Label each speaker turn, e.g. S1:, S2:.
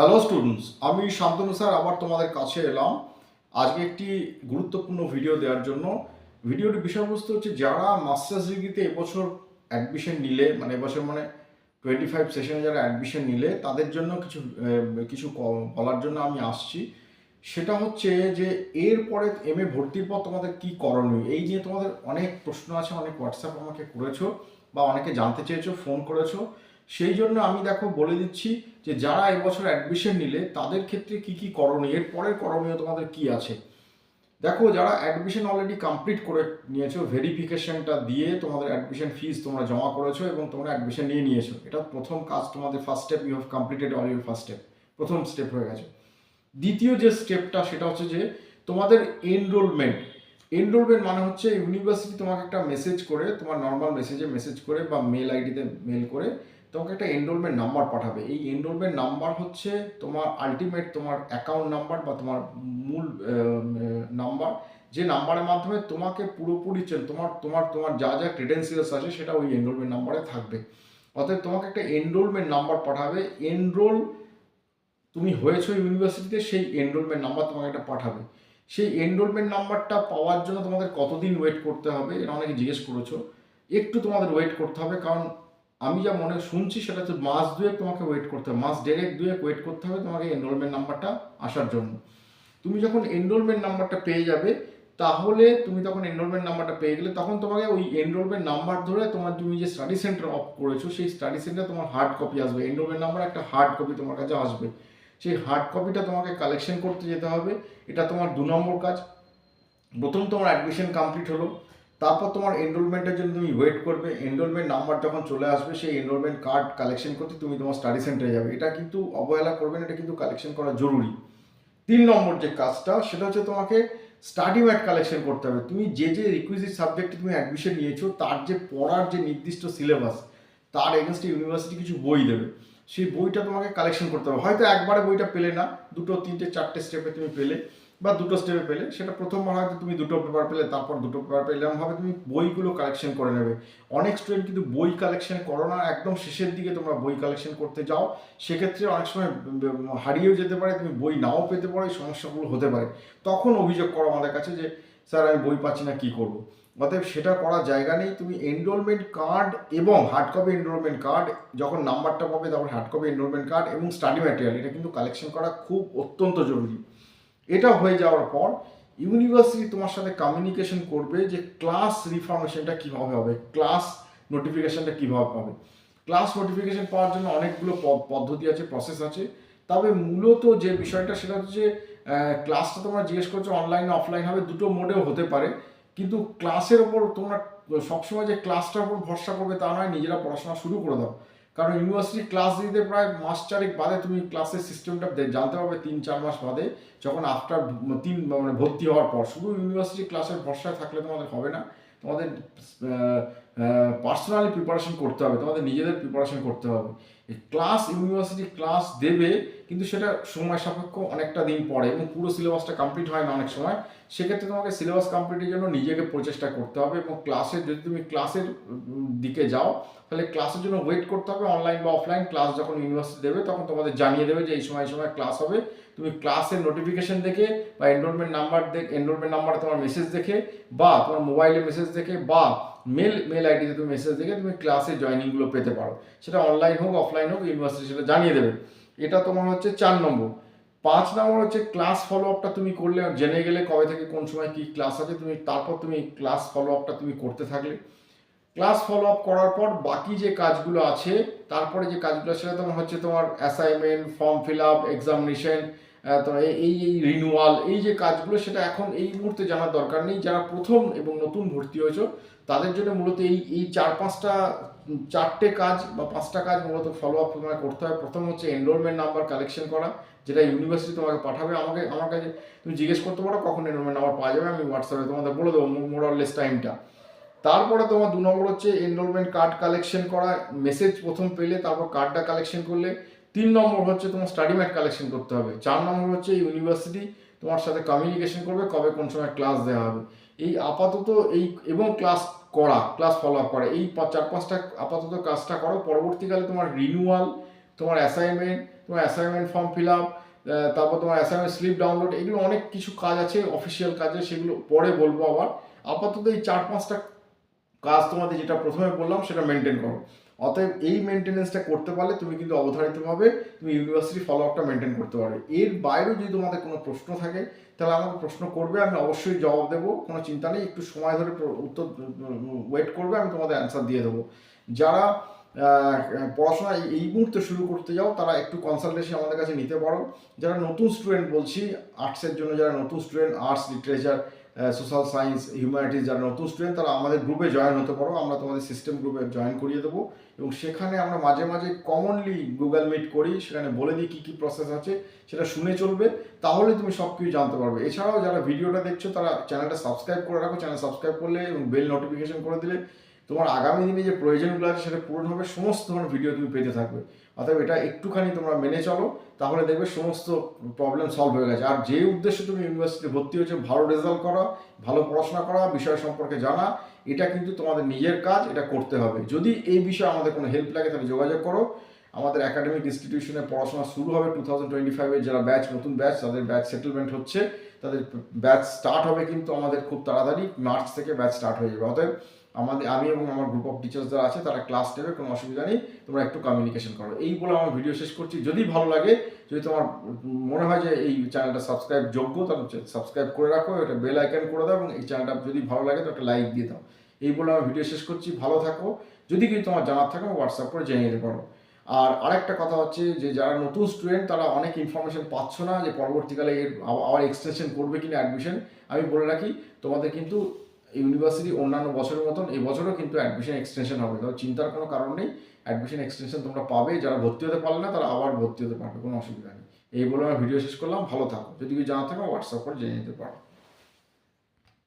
S1: Hello students আমি Shantanu sir আবার তোমাদের কাছে এলাম। আজকে একটি গুরুত্বপূর্ণ ভিডিও দেওয়ার জন্য। ভিডিওটির বিষয়বস্তু হচ্ছে, যারা মাস্টার্স ডিগ্রিতে এবছর অ্যাডমিশন নিলে মানে এবছর মানে টোয়েন্টি ফাইভ সেশনে যারা অ্যাডমিশন নিলে, তাদের জন্য কিছু কিছু বলার জন্য আমি আসছি। সেটা হচ্ছে যে, এরপরে এম এ ভর্তির পর তোমাদের কী করণীয়? এই নিয়ে তোমাদের অনেক প্রশ্ন আছে, অনেক হোয়াটসঅ্যাপ আমাকে করেছ বা অনেকে জানতে চেয়েছো ফোন করেছ। সেই জন্য আমি দেখো বলে দিচ্ছি যে যারা এবছর অ্যাডমিশন নিলে তাদের ক্ষেত্রে কি কি করণীয়? এর পরের করণীয় তোমাদের কি আছে? দেখো যারা অ্যাডমিশন অলরেডি কমপ্লিট করে নিয়েছো ভেরিফিকেশনটা দিয়ে তোমাদের অ্যাডমিশন ফিস তোমরা জমা করেছ এবং তোমরা অ্যাডমিশন নিয়ে নিয়েছো। এটা প্রথম কাজ তোমাদের first step you have completed all your first step প্রথম স্টেপ হয়ে গেছে। দ্বিতীয় যে স্টেপটা সেটা হচ্ছে যে তোমাদের এনরোলমেন্ট এনরোলমেন্ট মানে হচ্ছে ইউনিভার্সিটি তোমাকে একটা মেসেজ করে, তোমার নর্মাল মেসেজে মেসেজ করে বা মেল আইডিতে মেল করে তোমাকে একটা এনরোলমেন্ট নাম্বার পাঠাবে। এই এনরোলমেন্ট নাম্বার হচ্ছে তোমার আলটিমেট তোমার অ্যাকাউন্ট নাম্বার বা তোমার মূল নাম্বার যে নাম্বারের মাধ্যমে তোমাকে পুরোপুরি তোমার তোমার তোমার যা যা ক্রেডেন্সিয়ালস আছে সেটা ওই এনরোলমেন্ট নাম্বারে থাকবে। অতএব তোমাকে একটা এনরোলমেন্ট নাম্বার পাঠাবে। এনরোল তুমি হয়েছো ইউনিভার্সিটিতে সেই এনরোলমেন্ট নাম্বার তোমাকে একটা পাঠাবে। সেই এনরোলমেন্ট নাম্বারটা পাওয়ার জন্য তোমাদের কতদিন ওয়েট করতে হবে? এটা অনেকে জিজ্ঞেস করেছ। একটু তোমাদের ওয়েট করতে হবে, কারণ আমি যা মনে শুনছি সেটা হচ্ছে মাস দুয়েক তোমাকে ওয়েট করতে হবে। মাস দেড়েক, দুয়েক ওয়েট করতে হবে তোমাকে এনরোলমেন্ট নাম্বারটা আসার জন্য। তুমি যখন এনরোলমেন্ট নাম্বারটা পেয়ে যাবে, তাহলে তুমি তখন এনরোলমেন্ট নাম্বারটা পেয়ে গেলে তখন তোমাকে ওই এনরোলমেন্ট নাম্বার ধরে তোমার তুমি যে স্টাডি সেন্টার অফ করেছ, সেই স্টাডি সেন্টার তোমার হার্ড কপি আসবে। এনরোলমেন্ট নাম্বার একটা হার্ড কপি তোমার কাছে আসবে। সেই হার্ড কপিটা তোমাকে কালেকশন করতে যেতে হবে। এটা তোমার দু নম্বর কাজ। প্রথম তোমার অ্যাডমিশন কমপ্লিট হলো। তারপর তোমার এনরোলমেন্টের জন্য তুমি ওয়েট করবে। এনরোলমেন্ট নাম্বার যখন চলে আসবে, সেই এনরোলমেন্ট কার্ড কালেকশন করতে তুমি তোমার স্টাডি সেন্টারে যাবে। এটা কিন্তু অবহেলা করবে না, এটা কিন্তু কালেকশন করা জরুরি। তিন নম্বর যে কাজটা, সেটা হচ্ছে তোমাকে স্টাডি ম্যাট কালেকশন করতে হবে। তুমি যে যে রিকুইজিট সাবজেক্টে তুমি অ্যাডমিশন নিয়েছো, তার যে পড়ার যে নির্দিষ্ট সিলেবাস তার এগেনস্টে ইউনিভার্সিটি কিছু বই দেবে। সেই বইটা তোমাকে কালেকশন করতে হবে। হয়তো একবারে বইটা পেলে না, দুটো, তিনটে, চারটে স্টেপে তুমি পেলে। বা দুটো স্টেপে পেলে, সেটা প্রথমবার হয়তো তুমি দুটো পেপার পেলে, তারপর দুটো পেপার পেলে এরকমভাবে তুমি বইগুলো কালেকশন করে নেবে। অনেক স্টুডেন্ট কিন্তু বই কালেকশন করো না, একদম শেষের দিকে তোমরা বই কালেকশন করতে যাও। সেক্ষেত্রে অনেক সময় হারিয়েও যেতে পারে, তুমি বই নাও পেতে পারো, এই সমস্যাগুলো হতে পারে। তখন অভিযোগ করো আমাদের কাছে যে, স্যার, আমি বই পাচ্ছি না, কী করব? অতএব সেটা করার জায়গা নেই। তুমি এনরোলমেন্ট কার্ড এবং হার্ড কপি এনরোলমেন্ট কার্ড যখন নাম্বারটা পাবে তখন হার্ড কপি এনরোলমেন্ট কার্ড এবং স্টাডি ম্যাটেরিয়াল এটা কিন্তু কালেকশন করা খুব অত্যন্ত জরুরি। এটা হয়ে যাওয়ার পর ইউনিভার্সিটি তোমার সাথে কমিউনিকেশন করবে যে ক্লাস রিফরমেশনটা কীভাবে হবে ক্লাস নোটিফিকেশানটা কীভাবে পাবে ক্লাস নোটিফিকেশন পাওয়ার জন্য অনেকগুলো পদ্ধতি আছে প্রসেস আছে। তবে মূলত যে বিষয়টা সেটা হচ্ছে ক্লাসটা তোমরা জিজ্ঞেস করছ অনলাইন অফলাইন হবে, দুটো মোডেও হতে পারে। কিন্তু ক্লাসের ওপর তোমরা সবসময় যে ক্লাসটার উপর ভরসা করবে তা নয়, নিজেরা পড়াশোনা শুরু করে দাও। কারণ ইউনিভার্সিটি ক্লাস দিতে প্রায় মাস চারেক বাদে তুমি ক্লাসের সিস্টেমটা জানতে পারবে তিন, চার মাস বাদে, যখন আফটার তিন মানে ভর্তি হওয়ার পর। শুধু ইউনিভার্সিটি ক্লাসের ভরসায় থাকলে তোমাদের হবে না। তোমাদের পার্সোনালি প্রিপারেশন করতে হবে। তোমাদের নিজেদের প্রিপারেশন করতে হবে। ক্লাস ইউনিভার্সিটি ক্লাস দেবে কিন্তু সেটা সময় সাপেক্ষ অনেকটা দিন পরে এবং পুরো সিলেবাসটা কমপ্লিট হয় না অনেক সময়। সেক্ষেত্রে তোমাকে সিলেবাস কমপ্লিটের জন্য নিজেকে প্রচেষ্টা করতে হবে এবং ক্লাসের যদি তুমি ক্লাসের দিকে যাও, তাহলে ক্লাসের জন্য ওয়েট করতে হবে অনলাইন বা অফলাইন ক্লাস যখন ইউনিভার্সিটি দেবে, তখন তোমাদের জানিয়ে দেবে যে এই সময় এই সময় ক্লাস হবে। তুমি ক্লাসের নোটিফিকেশন দেখে বা এনরোলমেন্ট নাম্বার দেখে এনরোলমেন্ট নাম্বারে তোমার মেসেজ দেখে বা তোমার মোবাইলে মেসেজ দেখে বা মেল মেল আইডিতে তুমি মেসেজ দেখে তুমি ক্লাসে জয়নিংগুলো পেতে পারো। সেটা অনলাইন হোক অফলাইন হোক ইউনিভার্সিটি সেটা জানিয়ে দেবে। এটা তোমার হচ্ছে চার নম্বর। পাঁচ নম্বর হচ্ছে ক্লাস ফলো আপটা তুমি করলে, জেনে গেলে কবে থেকে কোন সময় কি ক্লাস আছে, তুমি তারপর তুমি ক্লাস ফলো আপটা তুমি করতে থাকলে। ক্লাস ফলো আপ করার পর বাকি যে কাজগুলো আছে, তারপরে যে কাজগুলো সেটা তোমার হচ্ছে তোমার assignment form fill up examination তোমার এই এই রিনুয়াল এই যে কাজগুলো সেটা এখন এই মুহূর্তে জানার দরকার নেই। যারা প্রথম এবং নতুন ভর্তি হয়েছো, তাদের জন্য মূলত এই এই চার পাঁচটা চারটে কাজ বা পাঁচটা কাজ মূলত ফলো আপ তোমায় করতে হবে প্রথম হচ্ছে এনরোলমেন্ট নাম্বার কালেকশন করা, যেটা ইউনিভার্সিটি তোমাকে পাঠাবে। আমাকে, আমার কাছে তুমি জিজ্ঞেস করতে পারো কখন এনরোলমেন্ট নাম্বার পাওয়া যাবে, আমি হোয়াটসঅ্যাপে তোমাদের বলে দেবো মোরাললেস টাইমটা তারপরে তোমার দু নম্বর হচ্ছে এনরোলমেন্ট কার্ড কালেকশন করা। মেসেজ প্রথম পেলে, তারপর কার্ডটা কালেকশন করলে। তিন নম্বর হচ্ছে তোমার স্টাডি ম্যাট কালেকশন করতে হবে। চার নম্বর হচ্ছে ইউনিভার্সিটি তোমার সাথে কমিউনিকেশন করবে কবে কোন সময় ক্লাস দেওয়া হবে। এই আপাতত এই, এবং ক্লাস করা ক্লাস ফলো আপ করা, এই চার পাঁচটা আপাতত কাজটা করো, পরবর্তীকালে তোমার রিনিউয়াল তোমার অ্যাসাইনমেন্ট তোমার অ্যাসাইনমেন্ট ফর্ম ফিল আপ তারপর তোমার অ্যাসাইনমেন্ট স্লিপ ডাউনলোড এগুলো অনেক কিছু কাজ আছে অফিসিয়াল কাজে, সেগুলো পরে বলব আবার। আপাতত এই চার পাঁচটা কাজ তোমাদের যেটা প্রথমে বললাম, সেটা মেনটেন করো। অতএব এই মেনটেনেন্সটা করতে পারলে তুমি কিন্তু অবধারিতভাবে তুমি ইউনিভার্সিটি ফলো আপটা মেনটেন করতে পারবে। এর বাইরেও যদি তোমাদের কোনো প্রশ্ন থাকে, তাহলে আমাকে প্রশ্ন করবে, আমি অবশ্যই জবাব দেবো, কোনো চিন্তা নেই, একটু সময় ধরে উত্তর ওয়েট করবে, আমি তোমাদের অ্যান্সার দিয়ে দেবো। যারা পড়াশোনা এই- মুহূর্তে শুরু করতে যাও, তারা একটু কনসালটেশন আমাদের কাছে নিতে পারো। যারা নতুন স্টুডেন্ট বলছি আর্টসের জন্য যারা নতুন student arts literature social science humanities যারা নতুন স্টুডেন্ট তারা আমাদের গ্রুপে জয়েন হতে পারো। আমরা তোমাদের সিস্টেম গ্রুপে জয়েন করিয়ে দেবো। এবং সেখানে আমরা মাঝে মাঝে কমনলি গুগল মিট করি, সেখানে বলে দিই কী কী প্রসেস আছে, সেটা শুনে চলবে, তাহলে তুমি সব কিছু জানতে পারবে। এছাড়াও যারা ভিডিওটা দেখছ, তারা চ্যানেলটা সাবস্ক্রাইব করে রাখো। চ্যানেল সাবস্ক্রাইব করলে এবং বেল নোটিফিকেশন করে দিলে তোমার আগামী দিনে যে প্রয়োজনগুলো আছে সেটা পূরণ হবে, সমস্ত ধরনের ভিডিও তুমি পেতে থাকবে। অতএব এটা একটুখানি তোমরা মেনে চলো, তাহলে দেখবে সমস্ত প্রবলেম সলভ হয়ে গেছে। আর যে উদ্দেশ্যে তুমি ইউনিভার্সিটিতে ভর্তি হয়েছে, ভালো রেজাল্ট করা, ভালো পড়াশোনা করা, বিষয় সম্পর্কে জানা, এটা কিন্তু তোমাদের নিজের কাজ, এটা করতে হবে। যদি এই বিষয়ে আমাদের কোনো হেল্প লাগে, তাহলে যোগাযোগ করো। আমাদের একাডেমিক ইনস্টিটিউশনে পড়াশোনা শুরু হবে টু থাউজেন্ড টোয়েন্টি ফাইভের যারা ব্যাচ নতুন ব্যাচ তাদের ব্যাচ সেটেলমেন্ট হচ্ছে। তাদের ব্যাচ স্টার্ট হবে কিন্তু আমাদের খুব তাড়াতাড়ি মার্চ থেকে ব্যাচ স্টার্ট হয়ে যাবে। অতএব আমাদের, আমি এবং আমার গ্রুপ অফ টিচার্স যারা আছে, তারা ক্লাস নেবে কোনো অসুবিধা নেই, তোমরা একটু কমিউনিকেশন করো। এই বলে আমার ভিডিও শেষ করছি। যদি ভালো লাগে, যদি তোমার মনে হয় যে এই চ্যানেলটা সাবস্ক্রাইব যোগ্য, তাহলে সাবস্ক্রাইব করে রাখো এটা বেল আইকন করে দাও এবং এই চ্যানেলটা যদি ভালো লাগে তো একটা লাইক দিয়ে দাও। এই বলে আমার ভিডিও শেষ করছি। ভালো থাকো। যদি কিছু তোমার জানার থাকে হোয়াটসঅ্যাপ করে জেনে নিতে পারো। আর আরেকটা কথা হচ্ছে যে, যারা নতুন স্টুডেন্ট তারা অনেক ইনফরমেশন পাচ্ছ না যে পরবর্তীকালে এর আবার- আবার এক্সটেনশন করবে কিনা অ্যাডমিশন আমি বলে রাখি, তোমাদের কিন্তু ইউনিভার্সিটি অন্যান্য বছরের মতন এবছরও বছরও কিন্তু অ্যাডমিশন এক্সটেনশন হবে। তাহলে চিন্তার কোনো কারণ নেই অ্যাডমিশন এক্সটেনশন তোমরা পাবে, যারা ভর্তি হতে পারলে না, তারা আবার ভর্তি হতে পারবে, কোনো অসুবিধা নেই। এই বলে আমার ভিডিও শেষ করলাম, ভালো থাকো। যদি কিছু জানা থাকে হোয়াটসঅ্যাপ করে জেনে নিতে পারো।